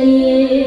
င်္ဂလာကျ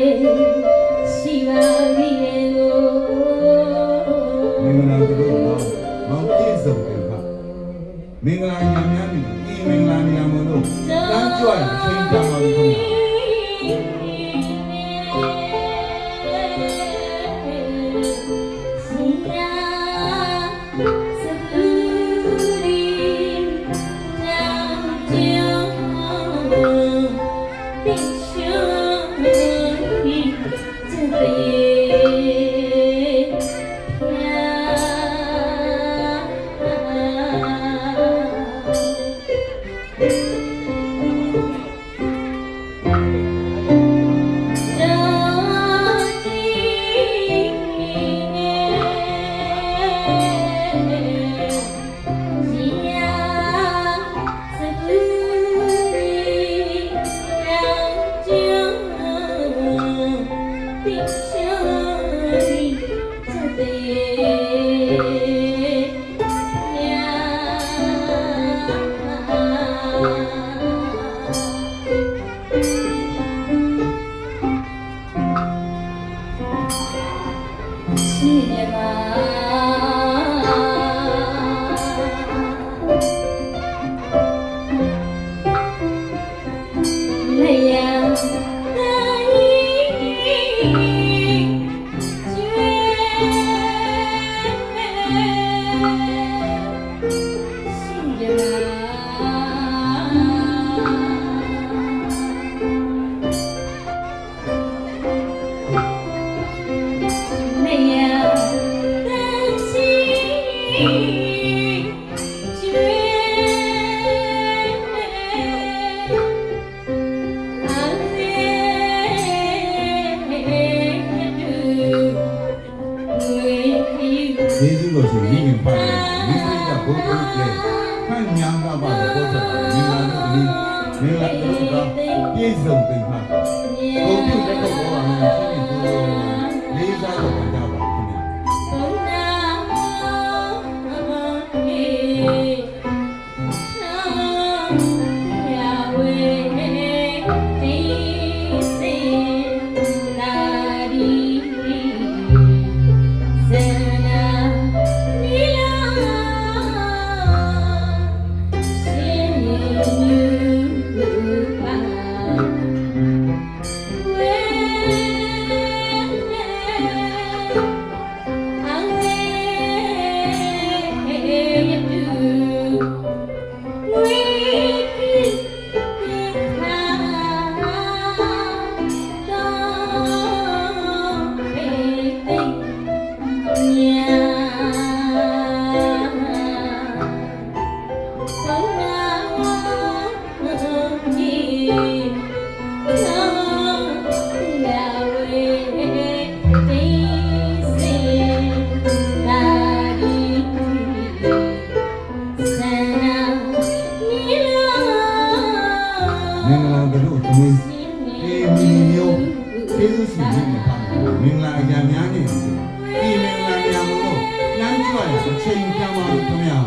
မင်္ဂလာတို့ကပြည့်စုံပြီမှာဘုရားတက်တော့ဘောရမယ်ရှိနေသူလေးစားတော့ မင်္ဂလာတို့သမီးဒီမီမျိုးကျေးဇူးရှင်မိခင်ပါတယ်မင်္ဂလာအရာများနေတယ်ဒီမင်္ဂလာများမလို့လမ်းကြွရအချိန်ကြာပါခင်ဗျာ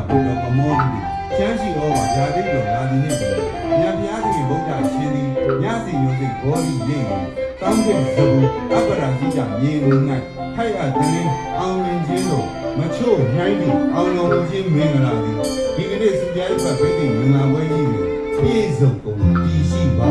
ဒါအက်ကဘုရားကမောဒီချမ်းစီတော့ပါယာတိတော်လာဒီနေ့ညပြားစီဘုရားရှင်ဒီညစီယုံစိဘောဒီလေးတောင်းတဲ့ဇဘူအပရာစီကြမြေလုံး၌ထိုက်အပ်တဲ့အောင်လင်ခြင်းတို့မချို့နှိုင်းပြီးအောင်လုံးခြင်းမင်္ဂလာသည်ဒီကနေ့စကြိုက်ပတ်ပေးတဲ့မင်္ဂလာပွဲကြီးတွေပြည့်စုံကုန်တည်ရှိပါ